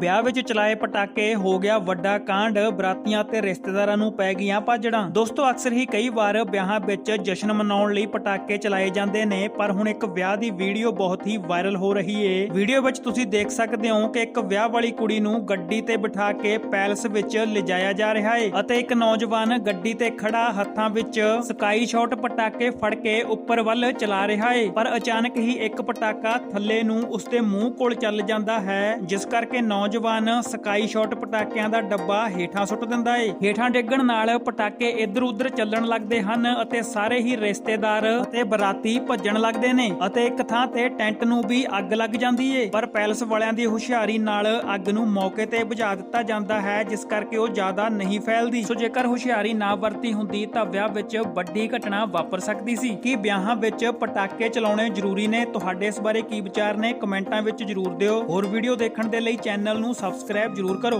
ਵਿਆਹ ਵਿੱਚ ਚਲਾਏ ਪਟਾਕੇ ਹੋ ਗਿਆ ਵੱਡਾ ਕਾਂਡ, ਬਰਾਤੀਆਂ ਤੇ ਰਿਸ਼ਤੇਦਾਰਾਂ ਨੂੰ ਪੈ ਗਈਆਂ ਭਾਜੜਾਂ। ਦੋਸਤੋ, ਅਕਸਰ ਹੀ ਕਈ ਵਾਰ ਵਿਆਹਾਂ ਵਿੱਚ ਜਸ਼ਨ ਮਨਾਉਣ ਲਈ ਪਟਾਕੇ ਚਲਾਏ ਜਾਂਦੇ ਨੇ, ਪਰ ਹੁਣ ਇੱਕ ਵਿਆਹ ਦੀ ਵੀਡੀਓ ਬਹੁਤ ਹੀ ਵਾਇਰਲ ਹੋ ਰਹੀ ਏ। ਵੀਡੀਓ ਵਿੱਚ ਤੁਸੀਂ ਦੇਖ ਸਕਦੇ ਹੋ ਕਿ ਇੱਕ ਵਿਆਹ ਵਾਲੀ ਕੁੜੀ ਨੂੰ ਗੱਡੀ ਤੇ ਬਿਠਾ ਕੇ ਪੈਲਸ ਵਿੱਚ ਲਿਜਾਇਆ ਜਾ ਰਿਹਾ ਏ ਅਤੇ ਇੱਕ ਨੌਜਵਾਨ ਗੱਡੀ ਤੇ ਖੜਾ ਹੱਥਾਂ ਵਿੱਚ ਸਕਾਈ ਸ਼ਾਟ ਪਟਾਕੇ ਫੜ ਕੇ ਉੱਪਰ ਵੱਲ ਚਲਾ ਰਿਹਾ ਏ। ਪਰ ਅਚਾਨਕ ਹੀ ਇੱਕ ਪਟਾਕਾ ਥੱਲੇ ਨੂੰ ਉਸਦੇ ਮੂੰਹ ਕੋਲ ਚੱਲ ਜਾਂਦਾ ਹੈ, ਜਿਸ ਕਰਕੇ ਨੌਜਵਾਨ ਸਕਾਈ ਸ਼ਾਟ ਪਟਾਕਿਆਂ ਦਾ ਡੱਬਾ ਹੇਠਾਂ ਸੁੱਟ ਦਿੰਦਾ ਏ। ਹੇਠਾਂ ਡਿੱਗਣ ਨਾਲ ਪਟਾਕੇ ਇੱਧਰ ਉੱਧਰ ਚੱਲਣ ਲੱਗਦੇ ਹਨ ਅਤੇ ਸਾਰੇ ਹੀ ਰਿਸ਼ਤੇਦਾਰ ਅਤੇ ਬਰਾਤੀ ਭੱਜਣ ਲੱਗਦੇ ਨੇ ਅਤੇ ਇੱਕ ਥਾਂ ਤੇ ਟੈਂਟ ਨੂੰ ਵੀ ਅੱਗ ਲੱਗ ਜਾਂਦੀ ਏ। ਪਰ ਪੈਲਸ ਵਾਲਿਆਂ ਦੀ ਹੁਸ਼ਿਆਰੀ ਨਾਲ ਅੱਗ ਨੂੰ ਮੌਕੇ ਤੇ ਬੁਝਾ ਦਿੱਤਾ ਜਾਂਦਾ ਹੈ, ਜਿਸ ਕਰਕੇ ਉਹ ਜ਼ਿਆਦਾ ਨਹੀਂ ਫੈਲਦੀ। ਸੋ ਜੇਕਰ ਹੁਸ਼ਿਆਰੀ ਨਾ ਵਰਤੀ ਹੁੰਦੀ ਤਾਂ ਵਿਆਹ ਵਿੱਚ ਵੱਡੀ ਘਟਨਾ ਵਾਪਰ ਸਕਦੀ ਸੀ। ਕੀ ਵਿਆਹਾਂ ਵਿੱਚ ਪਟਾਕੇ ਚਲਾਉਣੇ ਜ਼ਰੂਰੀ ਨੇ? ਤੁਹਾਡੇ ਇਸ ਬਾਰੇ ਕੀ ਵਿਚਾਰ ਨੇ? ਕਮੈਂਟਾਂ ਵਿੱਚ ਜਰੂਰ ਦਿਓ। ਹੋਰ ਵੀਡੀਓ ਦੇਖਣ ਦੇ ਲਈ ਚੈਨਲ ਨੂੰ ਸਬਸਕ੍ਰਾਈਬ ਜਰੂਰ ਕਰੋ।